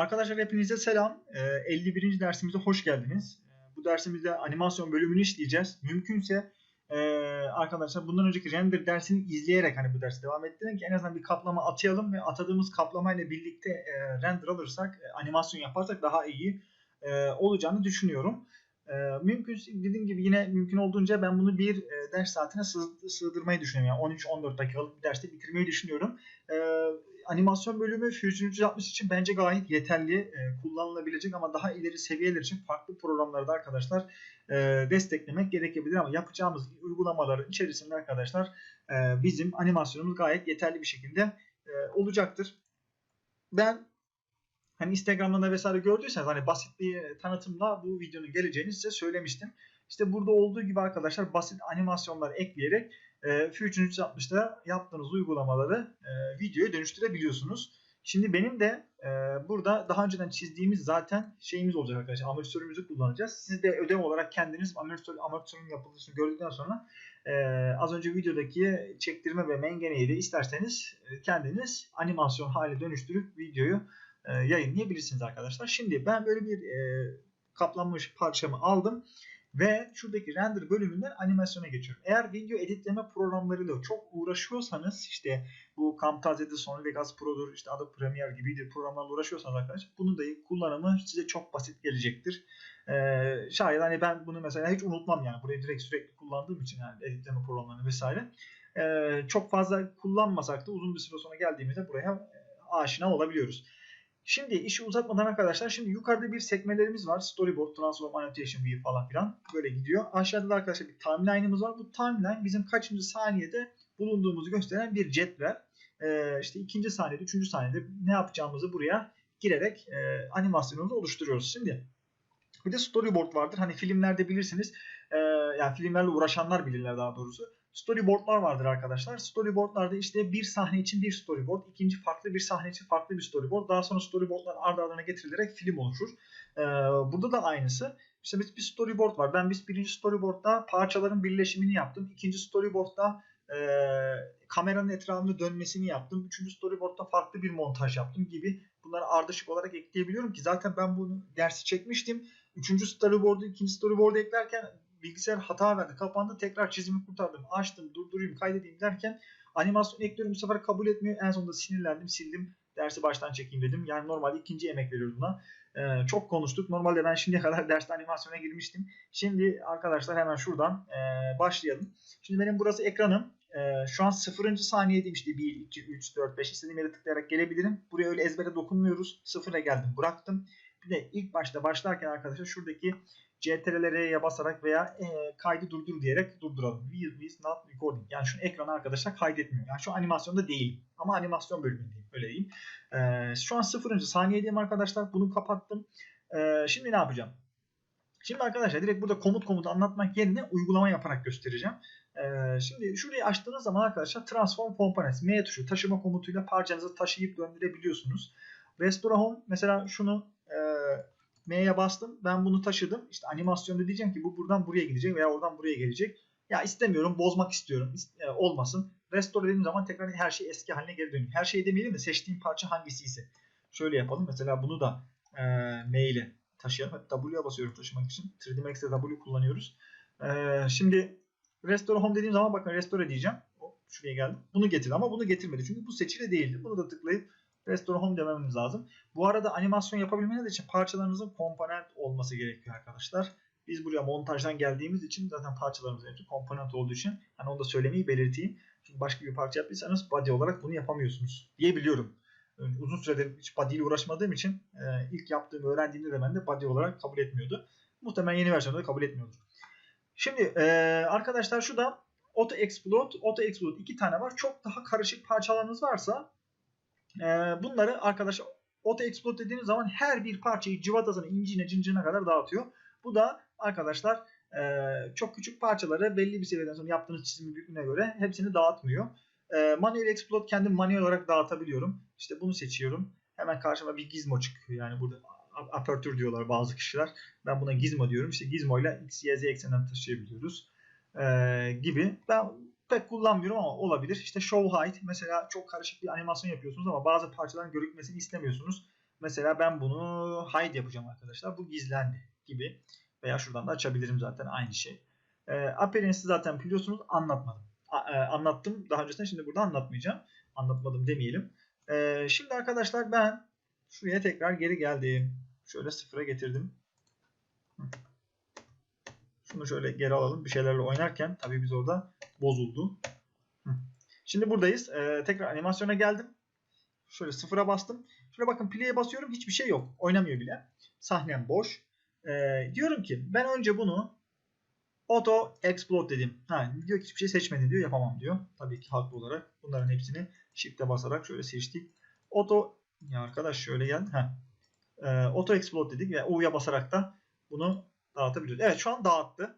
Arkadaşlar hepinize selam. Ee, 51. dersimize hoş geldiniz. Ee, bu dersimizde animasyon bölümünü işleyeceğiz. Mümkünse e, arkadaşlar bundan önceki render dersini izleyerek hani bu dersi devam ettirelim ki en azından bir kaplama atayalım ve atadığımız kaplamayla birlikte e, render alırsak, e, animasyon yaparsak daha iyi olacağını düşünüyorum. Mümkün dediğim gibi yine mümkün olduğunca ben bunu bir ders saatine sığdırmayı düşünüyorum. Yani 13-14 dakikalık bir derste bitirmeyi düşünüyorum. Animasyon bölümü Fusion 360 için bence gayet yeterli, e, kullanılabilecek ama daha ileri seviyeler için farklı programlarda arkadaşlar e, desteklemek gerekebilir ama yapacağımız uygulamaların içerisinde arkadaşlar e, bizim animasyonumuz gayet yeterli bir şekilde e, olacaktır. Ben hani Instagram'da da vesaire gördüyseniz hani basit bir tanıtımla bu videonun geleceğini size söylemiştim. İşte burada olduğu gibi arkadaşlar basit animasyonlar ekleyerek e, Fusion 360'da yaptığınız uygulamaları e, videoya dönüştürebiliyorsunuz. Şimdi benim de e, burada daha önceden çizdiğimiz zaten şeyimiz olacak arkadaşlar. Amatörümüzü kullanacağız. Siz de ödev olarak kendiniz amatör, amatörün yapılışını gördükten sonra e, az önce videodaki çektirme ve mengeneyi de isterseniz e, kendiniz animasyon hale dönüştürüp videoyu e, yayınlayabilirsiniz arkadaşlar. Şimdi ben böyle bir e, kaplanmış parçamı aldım. Ve şuradaki render bölümünden animasyona geçiyorum. Eğer video editleme programlarıyla çok uğraşıyorsanız işte bu Camtasia'da Sony Vegas Pro'dur, işte Adobe Premiere gibi programlarla uğraşıyorsanız arkadaşlar bunu da kullanımı size çok basit gelecektir. Ee, şayet hani ben bunu mesela hiç unutmam yani burayı direkt sürekli kullandığım için yani editleme programlarını vesaire. Ee, çok fazla kullanmasak da uzun bir süre sonra geldiğimizde buraya e, aşina olabiliyoruz. Şimdi işi uzatmadan arkadaşlar şimdi yukarıda bir sekmelerimiz var. Storyboard, Transform, Annotation View falan filan böyle gidiyor. Aşağıda da arkadaşlar bir timeline'ımız var. Bu timeline bizim kaçıncı saniyede bulunduğumuzu gösteren bir cetvel. Ee, işte ikinci saniyede, üçüncü saniyede ne yapacağımızı buraya girerek e, animasyonumuzu oluşturuyoruz. Şimdi bir de storyboard vardır. Hani filmlerde bilirsiniz. E, yani filmlerle uğraşanlar bilirler daha doğrusu storyboardlar vardır arkadaşlar. Storyboardlarda işte bir sahne için bir storyboard, ikinci farklı bir sahne için farklı bir storyboard. Daha sonra storyboardlar ardı ardına getirilerek film oluşur. Ee, burada da aynısı. İşte bir, bir storyboard var. Ben biz birinci storyboardda parçaların birleşimini yaptım. İkinci storyboardda e, kameranın etrafında dönmesini yaptım. Üçüncü storyboardda farklı bir montaj yaptım gibi bunları ardışık olarak ekleyebiliyorum ki zaten ben bunu dersi çekmiştim. Üçüncü storyboard'u ikinci storyboard'u eklerken bilgisayar hata verdi. Kapandı. Tekrar çizimi kurtardım. Açtım. Durdurayım. Kaydedeyim derken animasyon ekliyorum. Bu sefer kabul etmiyor. En sonunda sinirlendim. Sildim. Dersi baştan çekeyim dedim. Yani normalde ikinci emek veriyoruz buna. Ee, çok konuştuk. Normalde ben şimdiye kadar derste animasyona girmiştim. Şimdi arkadaşlar hemen şuradan e, başlayalım. Şimdi benim burası ekranım. E, şu an 0. saniyedeyim işte 1, 2, 3, 4, 5 istediğim yere tıklayarak gelebilirim. Buraya öyle ezbere dokunmuyoruz. Sıfıra geldim bıraktım. Bir de ilk başta başlarken arkadaşlar şuradaki CTRL'ye basarak veya e, kaydı durdur diyerek durduralım. We is not recording. Yani şu ekrana arkadaşlar kaydetmiyor. Yani şu animasyonda değil. Ama animasyon bölümündeyim. Öyle diyeyim. E, şu an sıfırıncı saniyedeyim arkadaşlar. Bunu kapattım. E, şimdi ne yapacağım? Şimdi arkadaşlar direkt burada komut komut anlatmak yerine uygulama yaparak göstereceğim. Ee, şimdi şurayı açtığınız zaman arkadaşlar Transform Components M tuşu taşıma komutuyla parçanızı taşıyıp döndürebiliyorsunuz. Restore Home mesela şunu e, M'ye bastım. Ben bunu taşıdım. İşte animasyonda diyeceğim ki bu buradan buraya gidecek veya oradan buraya gelecek. Ya istemiyorum, bozmak istiyorum. Olmasın. Restore dediğim zaman tekrar her şey eski haline geri dönüyor. Her şey demeyelim de seçtiğim parça hangisi ise. Şöyle yapalım. Mesela bunu da e, M ile taşıyalım. W'ye basıyorum taşımak için. 3D Max'te W kullanıyoruz. E, şimdi Restore Home dediğim zaman bakın Restore diyeceğim. Hop, şuraya geldim. Bunu getir ama bunu getirmedi. Çünkü bu seçili değildi. Bunu da tıklayıp Restore Home dememiz lazım. Bu arada animasyon yapabilmeniz için parçalarınızın komponent olması gerekiyor arkadaşlar. Biz buraya montajdan geldiğimiz için zaten parçalarımız hepsi komponent olduğu için hani onu da söylemeyi belirteyim. Çünkü başka bir parça yaptıysanız body olarak bunu yapamıyorsunuz diyebiliyorum. Uzun süredir hiç body ile uğraşmadığım için e, ilk yaptığımı öğrendiğimde de ben de body olarak kabul etmiyordu. Muhtemelen yeni versiyonda da kabul etmiyordur. Şimdi e, arkadaşlar şu da Auto Explode, Auto Explode iki tane var. Çok daha karışık parçalarınız varsa e, bunları arkadaşlar auto explode dediğiniz zaman her bir parçayı cıvatasına, inciğine, cincine kadar dağıtıyor. Bu da arkadaşlar e, çok küçük parçaları belli bir seviyeden sonra yaptığınız çizimin büyüklüğüne göre hepsini dağıtmıyor. E, manuel explode kendim manuel olarak dağıtabiliyorum. İşte bunu seçiyorum. Hemen karşıma bir gizmo çıkıyor. Yani burada apertür diyorlar bazı kişiler. Ben buna gizmo diyorum. İşte gizmo ile x, y, z ekseninden taşıyabiliyoruz. E, gibi. Ben pek kullanmıyorum ama olabilir. İşte show height mesela çok karışık bir animasyon yapıyorsunuz ama bazı parçaların görükmesini istemiyorsunuz. Mesela ben bunu hide yapacağım arkadaşlar. Bu gizlendi gibi. Veya şuradan da açabilirim zaten aynı şey. E, appearance'ı zaten biliyorsunuz anlatmadım. A- e, anlattım daha öncesinde şimdi burada anlatmayacağım. Anlatmadım demeyelim. E, şimdi arkadaşlar ben şuraya tekrar geri geldim. Şöyle sıfıra getirdim. Hı. Şunu şöyle geri alalım. Bir şeylerle oynarken tabii biz orada bozuldu. Şimdi buradayız. E, tekrar animasyona geldim. Şöyle sıfıra bastım. Şöyle bakın play'e basıyorum. Hiçbir şey yok. Oynamıyor bile. Sahnem boş. E, diyorum ki ben önce bunu auto explode dedim. Ha, diyor ki hiçbir şey seçmedi diyor. Yapamam diyor. Tabii ki haklı olarak. Bunların hepsini shift'e basarak şöyle seçtik. Auto ya arkadaş şöyle gel. Ha. E, auto explode dedik ve U'ya basarak da bunu dağıtabiliyoruz. Evet şu an dağıttı.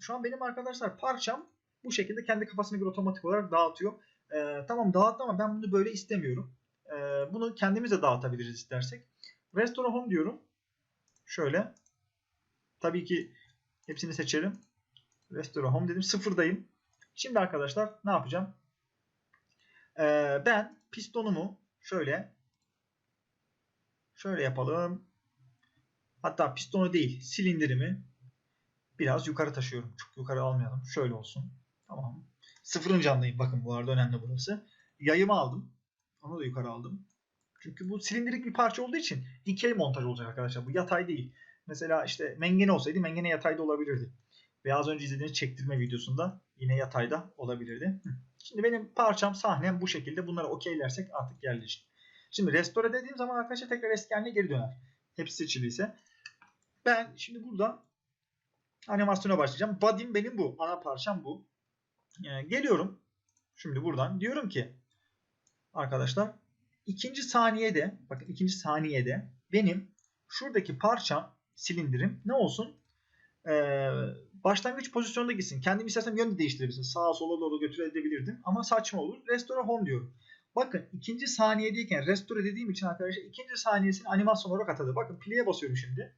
Şu an benim arkadaşlar parçam bu şekilde kendi kafasına göre otomatik olarak dağıtıyor. E, tamam dağıttı ama ben bunu böyle istemiyorum. E, bunu kendimiz de dağıtabiliriz istersek. Restore home diyorum. Şöyle. Tabii ki hepsini seçelim. Restore home dedim. Sıfırdayım. Şimdi arkadaşlar ne yapacağım? Ee, ben pistonumu şöyle şöyle yapalım. Hatta pistonu değil silindirimi biraz yukarı taşıyorum. Çok yukarı almayalım. Şöyle olsun. Tamam. Sıfırın candayım. Bakın bu arada önemli burası. Yayımı aldım. Onu da yukarı aldım. Çünkü bu silindirik bir parça olduğu için dikey montaj olacak arkadaşlar. Bu yatay değil. Mesela işte mengene olsaydı mengene yatayda olabilirdi. Ve az önce izlediğiniz çektirme videosunda yine yatayda olabilirdi. Şimdi benim parçam sahnem bu şekilde. Bunları okeylersek artık yerleşir. Şimdi restore dediğim zaman arkadaşlar tekrar eski haline geri döner. Hepsi seçiliyse. Ben şimdi burada animasyona başlayacağım. Body'm benim bu. Ana parçam bu. Yani geliyorum. Şimdi buradan diyorum ki arkadaşlar ikinci saniyede bakın ikinci saniyede benim şuradaki parçam silindirim ne olsun? Ee, başlangıç pozisyonunda gitsin. Kendim istersem yön de değiştirebilirsin. Sağa sola doğru götürebilirdim. Ama saçma olur. Restore home diyorum. Bakın ikinci saniyedeyken restore dediğim için arkadaşlar ikinci saniyesini animasyon olarak atadı. Bakın play'e basıyorum şimdi.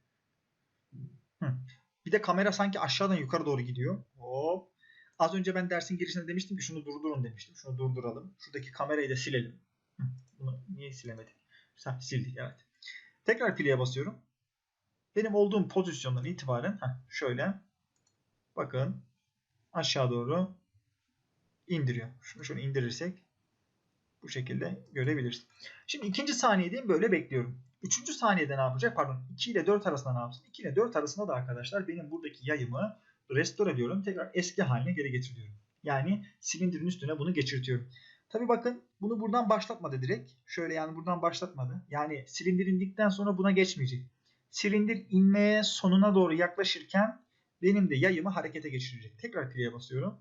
Bir de kamera sanki aşağıdan yukarı doğru gidiyor. Hop. Az önce ben dersin girişinde demiştim ki şunu durdurun demiştim. Şunu durduralım. Şuradaki kamerayı da silelim. Bunu niye silemedik? Heh, sildik evet. Tekrar play'e basıyorum. Benim olduğum pozisyondan itibaren heh, şöyle bakın aşağı doğru indiriyor. Şunu şöyle indirirsek bu şekilde görebiliriz. Şimdi ikinci saniyedeyim böyle bekliyorum. Üçüncü saniyede ne yapacak? Pardon 2 ile 4 arasında ne yapsın? 2 ile 4 arasında da arkadaşlar benim buradaki yayımı restore ediyorum. Tekrar eski haline geri getiriyorum. Yani silindirin üstüne bunu geçirtiyorum. Tabi bakın bunu buradan başlatmadı direkt. Şöyle yani buradan başlatmadı. Yani silindir indikten sonra buna geçmeyecek. Silindir inmeye sonuna doğru yaklaşırken benim de yayımı harekete geçirecek. Tekrar play'e basıyorum.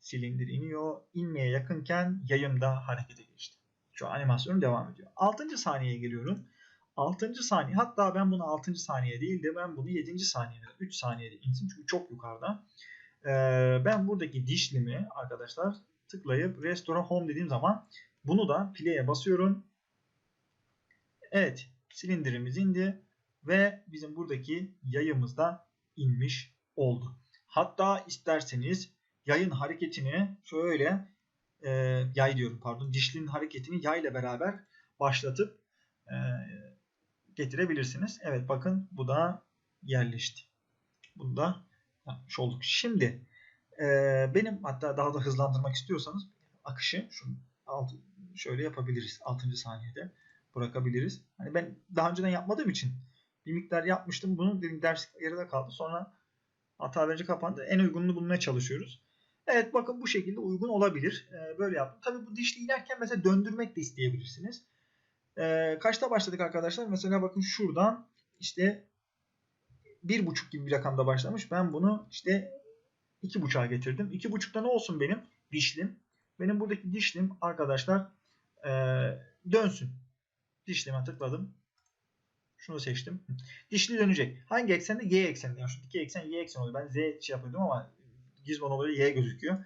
Silindir iniyor. İnmeye yakınken yayım da harekete geçti. Şu an animasyonum devam ediyor. 6. saniyeye geliyorum. 6. saniye hatta ben bunu 6. saniye değil de ben bunu 7. saniyede 3 saniyede insin çünkü çok yukarıda. Ee, ben buradaki dişlimi arkadaşlar tıklayıp restore home dediğim zaman bunu da play'e basıyorum. Evet silindirimiz indi ve bizim buradaki yayımız da inmiş oldu. Hatta isterseniz yayın hareketini şöyle e, yay diyorum pardon dişlinin hareketini yay ile beraber başlatıp e, getirebilirsiniz. Evet bakın bu da yerleşti. Bunu da yapmış olduk. Şimdi e, benim hatta daha da hızlandırmak istiyorsanız akışı şu alt, şöyle yapabiliriz. 6. saniyede bırakabiliriz. Hani ben daha önceden yapmadığım için bir miktar yapmıştım. Bunu dedim ders yarıda kaldı. Sonra hata verince kapandı. En uygununu bulmaya çalışıyoruz. Evet bakın bu şekilde uygun olabilir. Ee, böyle yaptım. Tabii bu dişli inerken mesela döndürmek de isteyebilirsiniz. Ee, kaçta başladık arkadaşlar? Mesela bakın şuradan işte bir buçuk gibi bir rakamda başlamış. Ben bunu işte iki buçuğa getirdim. İki buçukta ne olsun benim? Dişlim. Benim buradaki dişlim arkadaşlar e, dönsün. Dişlime tıkladım. Şunu seçtim. Dişli dönecek. Hangi eksende? Y ekseninde. Yani şu dikey eksen Y eksen oluyor. Ben Z şey yapıyordum ama Gizmo'nun olayı Y gözüküyor.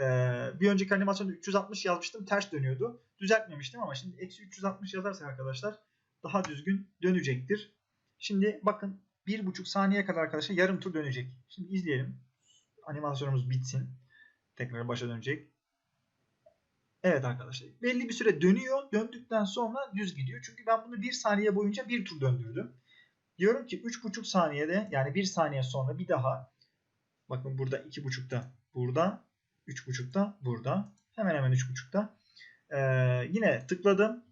Ee, bir önceki animasyonda 360 yazmıştım. Ters dönüyordu. Düzeltmemiştim ama şimdi eksi 360 yazarsak arkadaşlar daha düzgün dönecektir. Şimdi bakın 1,5 saniye kadar arkadaşlar yarım tur dönecek. Şimdi izleyelim. Animasyonumuz bitsin. Tekrar başa dönecek. Evet arkadaşlar. Belli bir süre dönüyor. Döndükten sonra düz gidiyor. Çünkü ben bunu 1 saniye boyunca bir tur döndürdüm. Diyorum ki 3,5 saniyede yani 1 saniye sonra bir daha bakın burada 2,5'da burada 3,5'da burada hemen hemen 3,5'da ee, yine tıkladım.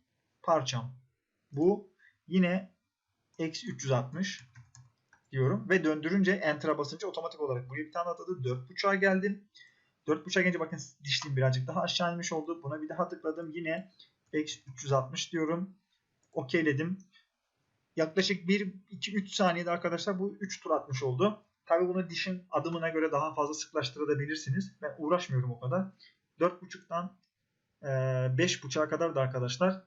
Parçam bu. Yine eksi 360 diyorum. Ve döndürünce enter'a basınca otomatik olarak buraya bir tane atladı. 4.5'a geldim. 4.5'a gelince bakın dişliğim birazcık daha aşağı inmiş oldu. Buna bir daha tıkladım. Yine eksi 360 diyorum. Okeyledim yaklaşık 1-2-3 saniyede arkadaşlar bu 3 tur atmış oldu. Tabi bunu dişin adımına göre daha fazla sıklaştırabilirsiniz. Ben uğraşmıyorum o kadar. 4.5'tan 5.5'a kadar da arkadaşlar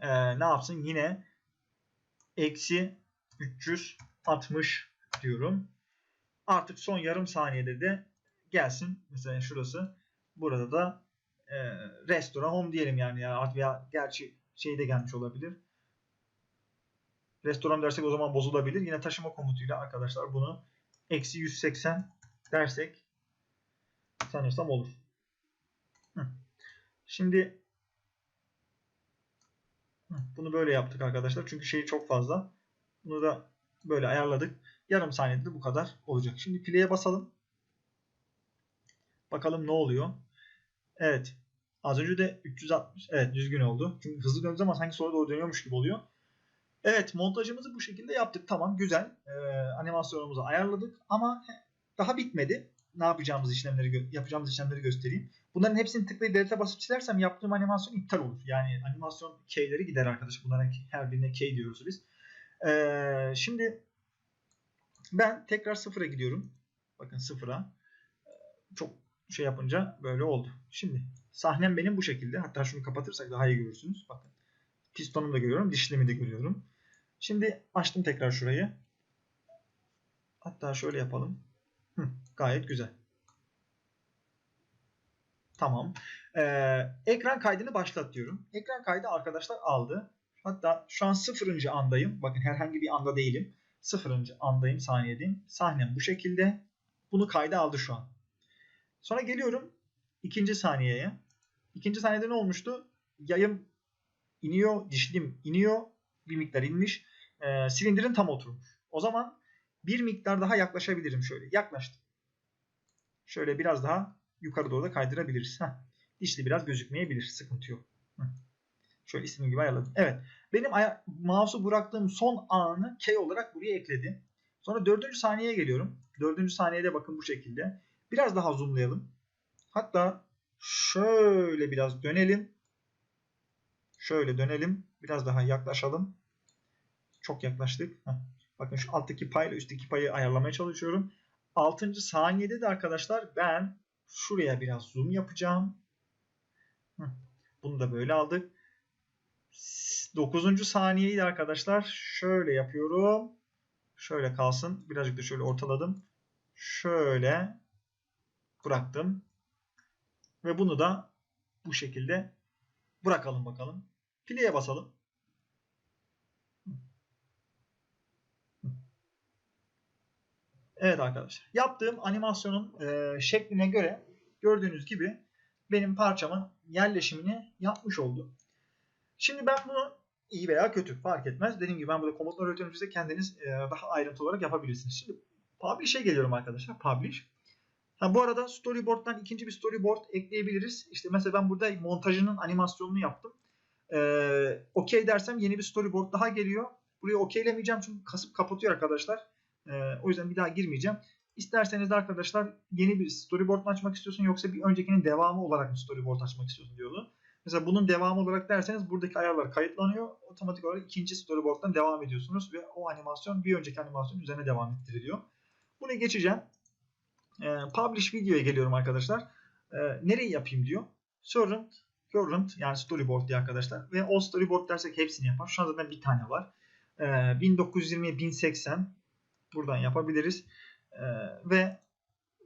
e, ne yapsın? Yine eksi 360 diyorum. Artık son yarım saniyede de gelsin. Mesela şurası. Burada da e, restoran home diyelim yani. ya artık ya gerçi şey de gelmiş olabilir restoran dersek o zaman bozulabilir. Yine taşıma komutuyla arkadaşlar bunu eksi 180 dersek sanırsam olur. Hı. Şimdi bunu böyle yaptık arkadaşlar. Çünkü şeyi çok fazla. Bunu da böyle ayarladık. Yarım saniyede de bu kadar olacak. Şimdi play'e basalım. Bakalım ne oluyor. Evet. Az önce de 360. Evet düzgün oldu. Çünkü hızlı döndüğü zaman sanki sola doğru dönüyormuş gibi oluyor. Evet montajımızı bu şekilde yaptık. Tamam güzel. Ee, animasyonumuzu ayarladık ama daha bitmedi. Ne yapacağımız işlemleri yapacağımız işlemleri göstereyim. Bunların hepsini tıklayıp delete basıp silersem yaptığım animasyon iptal olur. Yani animasyon key'leri gider arkadaş. Bunların her birine key diyoruz biz. Ee, şimdi ben tekrar sıfıra gidiyorum. Bakın sıfıra. Çok şey yapınca böyle oldu. Şimdi sahnem benim bu şekilde. Hatta şunu kapatırsak daha iyi görürsünüz. Bakın pistonumu da görüyorum. Dişlimi de görüyorum. Şimdi açtım tekrar şurayı. Hatta şöyle yapalım. Gayet güzel. Tamam. Ee, ekran kaydını başlat diyorum. Ekran kaydı arkadaşlar aldı. Hatta şu an sıfırıncı andayım. Bakın herhangi bir anda değilim. Sıfırıncı andayım saniyedeyim. Sahnem bu şekilde. Bunu kayda aldı şu an. Sonra geliyorum ikinci saniyeye. İkinci saniyede ne olmuştu? Yayım iniyor, dişlim iniyor. Bir miktar inmiş. E, silindirin tam oturmuş. O zaman bir miktar daha yaklaşabilirim şöyle. Yaklaştım. Şöyle biraz daha yukarı doğru da kaydırabiliriz. Heh. Dişli biraz gözükmeyebilir. Sıkıntı yok. Şöyle istediğim gibi ayarladım. Evet. Benim mouse'u bıraktığım son anı K olarak buraya ekledim. Sonra dördüncü saniyeye geliyorum. Dördüncü saniyede bakın bu şekilde. Biraz daha zoomlayalım. Hatta şöyle biraz dönelim. Şöyle dönelim. Biraz daha yaklaşalım. Çok yaklaştık. Heh. Bakın şu alttaki pay ile üstteki payı ayarlamaya çalışıyorum. 6. saniyede de arkadaşlar ben şuraya biraz zoom yapacağım. Bunu da böyle aldık. 9. saniyeyi de arkadaşlar şöyle yapıyorum. Şöyle kalsın. Birazcık da şöyle ortaladım. Şöyle bıraktım. Ve bunu da bu şekilde bırakalım bakalım. Play'e basalım. Evet arkadaşlar. Yaptığım animasyonun e, şekline göre gördüğünüz gibi benim parçamın yerleşimini yapmış oldu. Şimdi ben bunu iyi veya kötü fark etmez. Dediğim gibi ben burada komutlar öğretiyorum kendiniz e, daha ayrıntı olarak yapabilirsiniz. Şimdi Publish'e geliyorum arkadaşlar. Publish. Ha, bu arada storyboard'dan ikinci bir storyboard ekleyebiliriz. İşte mesela ben burada montajının animasyonunu yaptım. Ee, okey dersem yeni bir storyboard daha geliyor. Buraya okeylemeyeceğim çünkü kasıp kapatıyor arkadaşlar. Ee, o yüzden bir daha girmeyeceğim. İsterseniz de arkadaşlar yeni bir storyboard mu açmak istiyorsun yoksa bir öncekinin devamı olarak mı storyboard açmak istiyorsun diyordu. Mesela bunun devamı olarak derseniz buradaki ayarlar kayıtlanıyor. Otomatik olarak ikinci storyboard'dan devam ediyorsunuz ve o animasyon bir önceki animasyon üzerine devam ettiriliyor. Bunu geçeceğim. Ee, publish videoya geliyorum arkadaşlar. Ee, nereyi yapayım diyor. Current, current yani storyboard diye arkadaşlar. Ve o storyboard dersek hepsini yapar. Şu an zaten bir tane var. Ee, 1920'ye 1080 buradan yapabiliriz. Ee, ve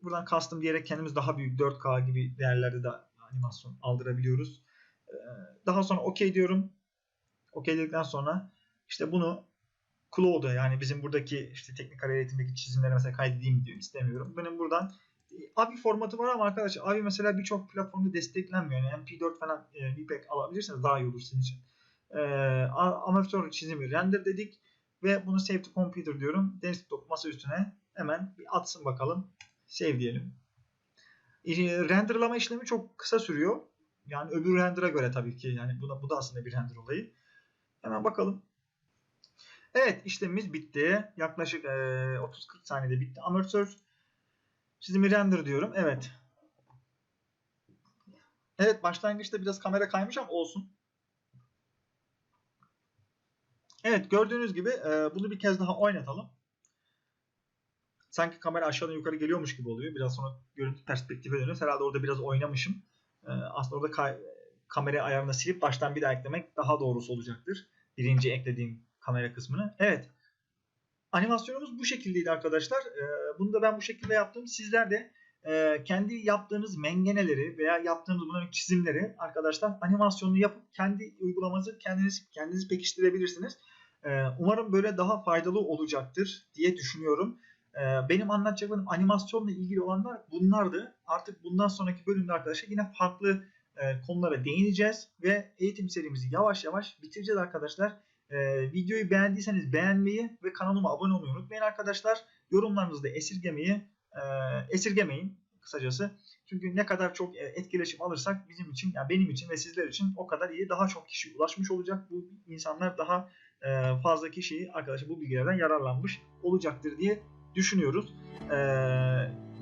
buradan custom diyerek kendimiz daha büyük 4K gibi değerlerde de animasyon aldırabiliyoruz. Ee, daha sonra OK diyorum. OK dedikten sonra işte bunu Cloud'a yani bizim buradaki işte teknik kare eğitimdeki çizimleri mesela kaydedeyim diyor istemiyorum. Benim buradan AVI formatı var ama arkadaşlar AVI mesela birçok platformda desteklenmiyor. Yani MP4 falan e, VPEG alabilirseniz daha iyi olur sizin için. E, a- amatör çizimi render dedik ve bunu save to computer diyorum. Desktop masa üstüne hemen bir atsın bakalım. Save diyelim. E, renderlama işlemi çok kısa sürüyor. Yani öbür render'a göre tabii ki. Yani bu da, bu da aslında bir render olayı. Hemen bakalım. Evet işlemimiz bitti. Yaklaşık e, 30-40 saniyede bitti. Amatör çizimi render diyorum. Evet. Evet başlangıçta biraz kamera kaymış ama olsun. Evet gördüğünüz gibi e, bunu bir kez daha oynatalım. Sanki kamera aşağıdan yukarı geliyormuş gibi oluyor. Biraz sonra görüntü perspektife dönüyoruz. Herhalde orada biraz oynamışım. E, aslında orada kay- kamera ayarını silip baştan bir daha eklemek daha doğrusu olacaktır. Birinci eklediğim kamera kısmını. Evet. Animasyonumuz bu şekildeydi arkadaşlar. E, bunu da ben bu şekilde yaptım. Sizler de e, kendi yaptığınız mengeneleri veya yaptığınız bunların çizimleri arkadaşlar animasyonunu yapıp kendi uygulamanızı kendiniz kendiniz pekiştirebilirsiniz. E, umarım böyle daha faydalı olacaktır diye düşünüyorum. E, benim anlatacaklarım animasyonla ilgili olanlar bunlardı. Artık bundan sonraki bölümde arkadaşlar yine farklı e, konulara değineceğiz ve eğitim serimizi yavaş yavaş bitireceğiz arkadaşlar. E, videoyu beğendiyseniz beğenmeyi ve kanalıma abone olmayı unutmayın arkadaşlar. Yorumlarınızı da esirgemeyi e, esirgemeyin kısacası. Çünkü ne kadar çok e, etkileşim alırsak bizim için, yani benim için ve sizler için o kadar iyi. Daha çok kişi ulaşmış olacak. Bu insanlar daha e, fazla kişiyi arkadaşlar bu bilgilerden yararlanmış olacaktır diye düşünüyoruz. E,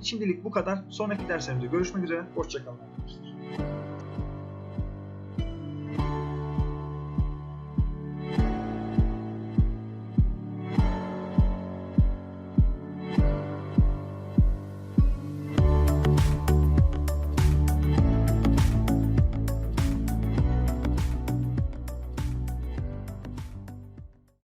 şimdilik bu kadar. Sonraki derslerimizde görüşmek üzere. Hoşçakalın arkadaşlar.